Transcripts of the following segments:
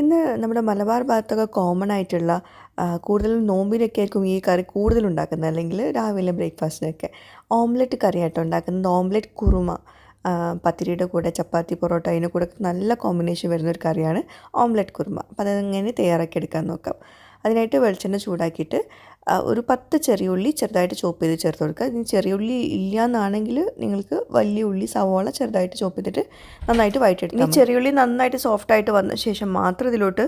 ഇന്ന് നമ്മുടെ മലബാർ ഭാഗത്തൊക്കെ കോമൺ ആയിട്ടുള്ള കൂടുതലും നോമ്പിനൊക്കെ ആയിരിക്കും ഈ കറി കൂടുതൽ ഉണ്ടാക്കുന്നത് അല്ലെങ്കിൽ രാവിലെ ബ്രേക്ക്ഫാസ്റ്റിനൊക്കെ ഓംലെറ്റ് കറിയായിട്ട് ഉണ്ടാക്കുന്നത്. ഓംലെറ്റ് കുറുമ പത്തിരിയുടെ കൂടെ ചപ്പാത്തി പൊറോട്ട അതിന്റെ കൂടെ നല്ല കോമ്പിനേഷൻ വരുന്ന ഒരു കറിയാണ് ഓംലെറ്റ് കുറുമ. അപ്പോൾ അതെങ്ങനെ തയ്യാറാക്കി എടുക്കാൻ നോക്കാം. അതിനായിട്ട് വെളിച്ചെണ്ണ ചൂടാക്കിയിട്ട് ഒരു പത്ത് ചെറിയ ഉള്ളി ചെറുതായിട്ട് ചോപ്പ് ചെയ്ത് ചേർത്ത് കൊടുക്കുക. ഇനി ചെറിയ ഉള്ളി ഇല്ല എന്നാണെങ്കിൽ നിങ്ങൾക്ക് വലിയ ഉള്ളി സവോള ചെറുതായിട്ട് ചോപ്പ് ചെയ്തിട്ട് നന്നായിട്ട് വഴറ്റിയെടുക്കുക ഈ ചെറിയ ഉള്ളി നന്നായിട്ട് സോഫ്റ്റ് ആയിട്ട് വന്ന ശേഷം മാത്രം ഇതിലോട്ട്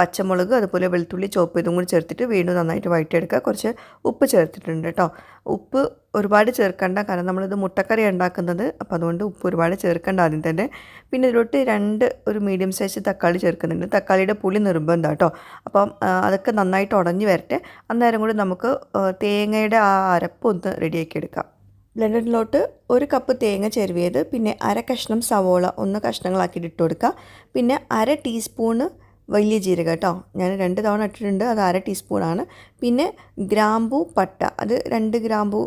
പച്ചമുളക് അതുപോലെ വെളുത്തുള്ളി ചോപ്പ് ചെയ്തും കൂടി ചേർത്തിട്ട് വീണ്ടും നന്നായിട്ട് വഴറ്റിയെടുക്കുക. കുറച്ച് ഉപ്പ് ചേർത്തിട്ടുണ്ട് കേട്ടോ. ഉപ്പ് ഒരുപാട് ചേർക്കണ്ട. കാരണം നമ്മളിത് മുട്ടക്കറി ഉണ്ടാക്കുന്നത്. അപ്പോൾ അതുകൊണ്ട് ഉപ്പ് ഒരുപാട് ചേർക്കേണ്ട ആദ്യം തന്നെ. പിന്നെ ഇതിലോട്ട് രണ്ട് ഒരു മീഡിയം സൈസ് തക്കാളി ചേർക്കുന്നുണ്ട്. തക്കാളിയുടെ പുളി നിർബന്ധം കേട്ടോ. അപ്പം അതൊക്കെ നന്നായിട്ട് ഉടഞ്ഞു വരട്ടെ. അന്നേരം കൂടി നമുക്ക് തേങ്ങയുടെ ആ അരപ്പ് ഒന്ന് റെഡിയാക്കി എടുക്കാം. ബ്ലെൻഡറിലോട്ട് ഒരു കപ്പ് തേങ്ങ ചെരുവിയത്. പിന്നെ അര കഷ്ണം സവോള ഒന്ന് കഷ്ണങ്ങളാക്കിയിട്ട് ഇട്ട് കൊടുക്കുക. പിന്നെ അര ടീസ്പൂണ് വലിയ ജീരകം കേട്ടോ. ഞാൻ രണ്ട് തവണ ഇട്ടിട്ടുണ്ട്. അത് അര ടീസ്പൂണാണ്. പിന്നെ ഗ്രാമ്പു പട്ട. അത് രണ്ട് ഗ്രാമ്പു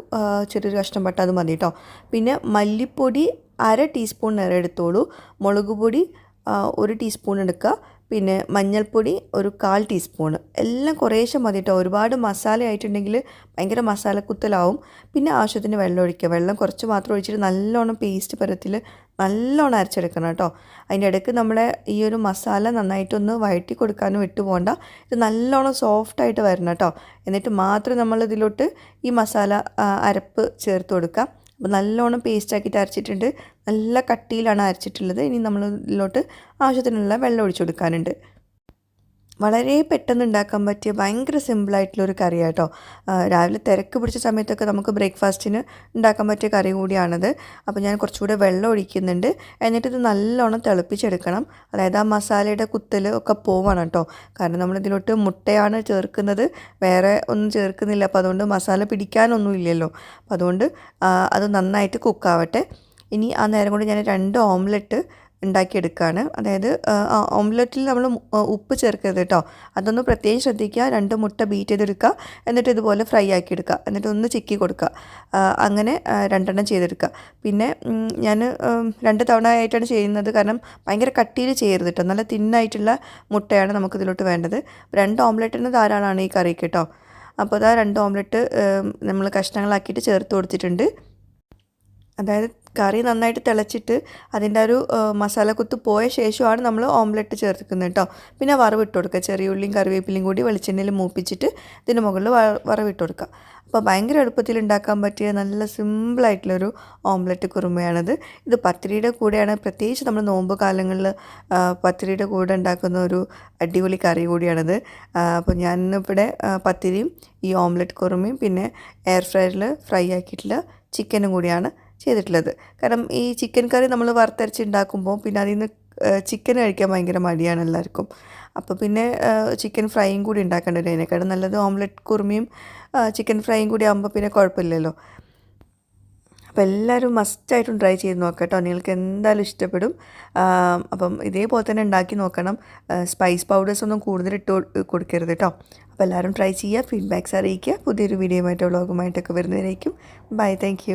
ചെറിയൊരു കഷ്ണം പട്ട അത് മതി കേട്ടോ. പിന്നെ മല്ലിപ്പൊടി അര ടീസ്പൂൺ നേരെ എടുത്തോളൂ. മുളക് പൊടി ഒരു ടീസ്പൂൺ എടുക്കുക. പിന്നെ മഞ്ഞൾപ്പൊടി ഒരു കാൽ ടീസ്പൂണ്. എല്ലാം കുറേശ്ശെ മതി കേട്ടോ ഒരുപാട് മസാല ആയിട്ടുണ്ടെങ്കിൽ ഭയങ്കര മസാലക്കുത്തലാവും പിന്നെ ആവശ്യത്തിന് വെള്ളം ഒഴിക്കുക. വെള്ളം കുറച്ച് മാത്രം ഒഴിച്ചിട്ട് നല്ലോണം പേസ്റ്റ് പരത്തിൽ നല്ലോണം അരച്ചെടുക്കണം കേട്ടോ അതിന്റെ ഇടയ്ക്ക് നമ്മുടെ ഈ ഒരു മസാല നന്നായിട്ടൊന്ന് വഴറ്റി കൊടുക്കാനും ഇട്ട് പോകണ്ട ഇത് നല്ലോണം സോഫ്റ്റായിട്ട് വരണം കേട്ടോ എന്നിട്ട് മാത്രം നമ്മൾ ഇതിലോട്ട് ഈ മസാല അരപ്പ് ചേർത്ത് കൊടുക്കുക. അപ്പോൾ നല്ലോണം പേസ്റ്റ് ആക്കിയിട്ട് അരച്ചിട്ടുണ്ട്. നല്ല കട്ടിയിലാണ് അരച്ചിട്ടുള്ളത്. ഇനി നമ്മളിലോട്ട് ആവശ്യത്തിനുള്ള വെള്ളം ഒഴിച്ചു കൊടുക്കാനുണ്ട്. വളരെ പെട്ടെന്ന് ഉണ്ടാക്കാൻ പറ്റിയ ഭയങ്കര സിമ്പിളായിട്ടുള്ളൊരു കറി കേട്ടോ രാവിലെ തിരക്ക് പിടിച്ച സമയത്തൊക്കെ നമുക്ക് ബ്രേക്ക്ഫാസ്റ്റിന് ഉണ്ടാക്കാൻ പറ്റിയ കറി കൂടിയാണത്. അപ്പോൾ ഞാൻ കുറച്ചുകൂടെ വെള്ളം ഒഴിക്കുന്നുണ്ട്. എന്നിട്ട് ഇത് നല്ലോണം തിളപ്പിച്ചെടുക്കണം. അതായത് ആ മസാലയുടെ കുത്തൽ ഒക്കെ പോവണം കേട്ടോ. കാരണം നമ്മളിതിലോട്ട് മുട്ടയാണ് ചേർക്കുന്നത്. വേറെ ഒന്നും ചേർക്കുന്നില്ല. അപ്പോൾ അതുകൊണ്ട് മസാല പിടിക്കാനൊന്നും ഇല്ലല്ലോ. അപ്പോൾ അതുകൊണ്ട് അത് നന്നായിട്ട് കുക്കാവട്ടെ. ഇനി ആ നേരം കൊണ്ട് ഞാൻ രണ്ട് ഓംലെറ്റ് ഉണ്ടാക്കിയെടുക്കുകയാണ് അതായത് ഓംലെറ്റിൽ നമ്മൾ ഉപ്പ് ചേർക്കരുത് കേട്ടോ. അതൊന്ന് പ്രത്യേകം ശ്രദ്ധിക്കുക. രണ്ട് മുട്ട ബീറ്റ് ചെയ്തെടുക്കുക. എന്നിട്ട് ഇതുപോലെ ഫ്രൈ ആക്കി എടുക്കുക എന്നിട്ട് ഒന്ന് ചിക്കി കൊടുക്കുക. അങ്ങനെ രണ്ടെണ്ണം ചെയ്തെടുക്കുക. പിന്നെ ഞാൻ രണ്ട് തവണ ആയിട്ടാണ് ചെയ്യുന്നത്. കാരണം ഭയങ്കര കട്ടിയിൽ ചെയ്യരുത് കേട്ടോ. നല്ല തിന്നായിട്ടുള്ള മുട്ടയാണ് നമുക്കിതിലോട്ട് വേണ്ടത്. രണ്ട് ഓംലെറ്റിന് ധാരാളമാണ് ഈ കറിക്ക് കേട്ടോ. അപ്പോൾ അതാ രണ്ട് ഓംലെറ്റ് നമ്മൾ കഷ്ണങ്ങളാക്കിയിട്ട് ചേർത്ത് കൊടുത്തിട്ടുണ്ട്. അതായത് കറി നന്നായിട്ട് തിളച്ചിട്ട് അതിന്റെ ഒരു മസാലക്കുത്ത് പോയ ശേഷമാണ് നമ്മൾ ഓംലെറ്റ് ചേർക്കുന്നത് കേട്ടോ പിന്നെ വറവിട്ട് കൊടുക്കുക. ചെറിയ ഉള്ളിയും കറിവേപ്പിലയും കൂടി വെളിച്ചെണ്ണയിൽ മൂപ്പിച്ചിട്ട് ഇതിന് മുകളിൽ വറവിട്ട് കൊടുക്കുക. അപ്പോൾ ഭയങ്കര എളുപ്പത്തിൽ ഉണ്ടാക്കാൻ പറ്റിയ നല്ല സിമ്പിളായിട്ടുള്ളൊരു ഓംലെറ്റ് കുറുമയാണിത്. ഇത് പത്തിരിയുടെ കൂടെയാണ്. പ്രത്യേകിച്ച് നമ്മൾ നോമ്പ് കാലങ്ങളിൽ പത്തിരിയുടെ കൂടെ ഉണ്ടാക്കുന്ന ഒരു അടിപൊളി കറി കൂടിയാണിത്. അപ്പോൾ ഞാനിവിടെ പത്തിരിയും ഈ ഓംലെറ്റ് കുറുമയും പിന്നെ എയർ ഫ്രയറിൽ ഫ്രൈ ആക്കിയിട്ടുള്ള ചിക്കനും കൂടിയാണ്. ചെയ്തിട്ടുള്ളത്. കാരണം ഈ ചിക്കൻ കറി നമ്മൾ വറുത്തരച്ച് ഉണ്ടാക്കുമ്പോൾ പിന്നെ അതിൽ നിന്ന് ചിക്കൻ കഴിക്കാൻ ഭയങ്കര മടിയാണ് എല്ലാവർക്കും. അപ്പോൾ പിന്നെ ചിക്കൻ ഫ്രൈയും കൂടി ഉണ്ടാക്കേണ്ടി വരും അതിനേക്കാളും നല്ലത് ഓംലെറ്റ് കുറുമയും ചിക്കൻ ഫ്രൈയും കൂടി ആകുമ്പോൾ പിന്നെ കുഴപ്പമില്ലല്ലോ. അപ്പോൾ എല്ലാവരും മസ്റ്റായിട്ടും ട്രൈ ചെയ്ത് നോക്കാം കേട്ടോ നിങ്ങൾക്ക് എന്തായാലും ഇഷ്ടപ്പെടും. അപ്പം ഇതേപോലെ തന്നെ ഉണ്ടാക്കി നോക്കണം. സ്പൈസ് പൗഡേഴ്സ് ഒന്നും കൂടുതൽ ഇട്ട് കൊടുക്കരുത് കേട്ടോ അപ്പോൾ എല്ലാവരും ട്രൈ ചെയ്യുക ഫീഡ്ബാക്ക്സ് അറിയിക്കുക. പുതിയൊരു വീഡിയോയുമായിട്ടോ വ്ളോഗുമായിട്ടൊക്കെ വരുന്നവരേക്കും. Bye thank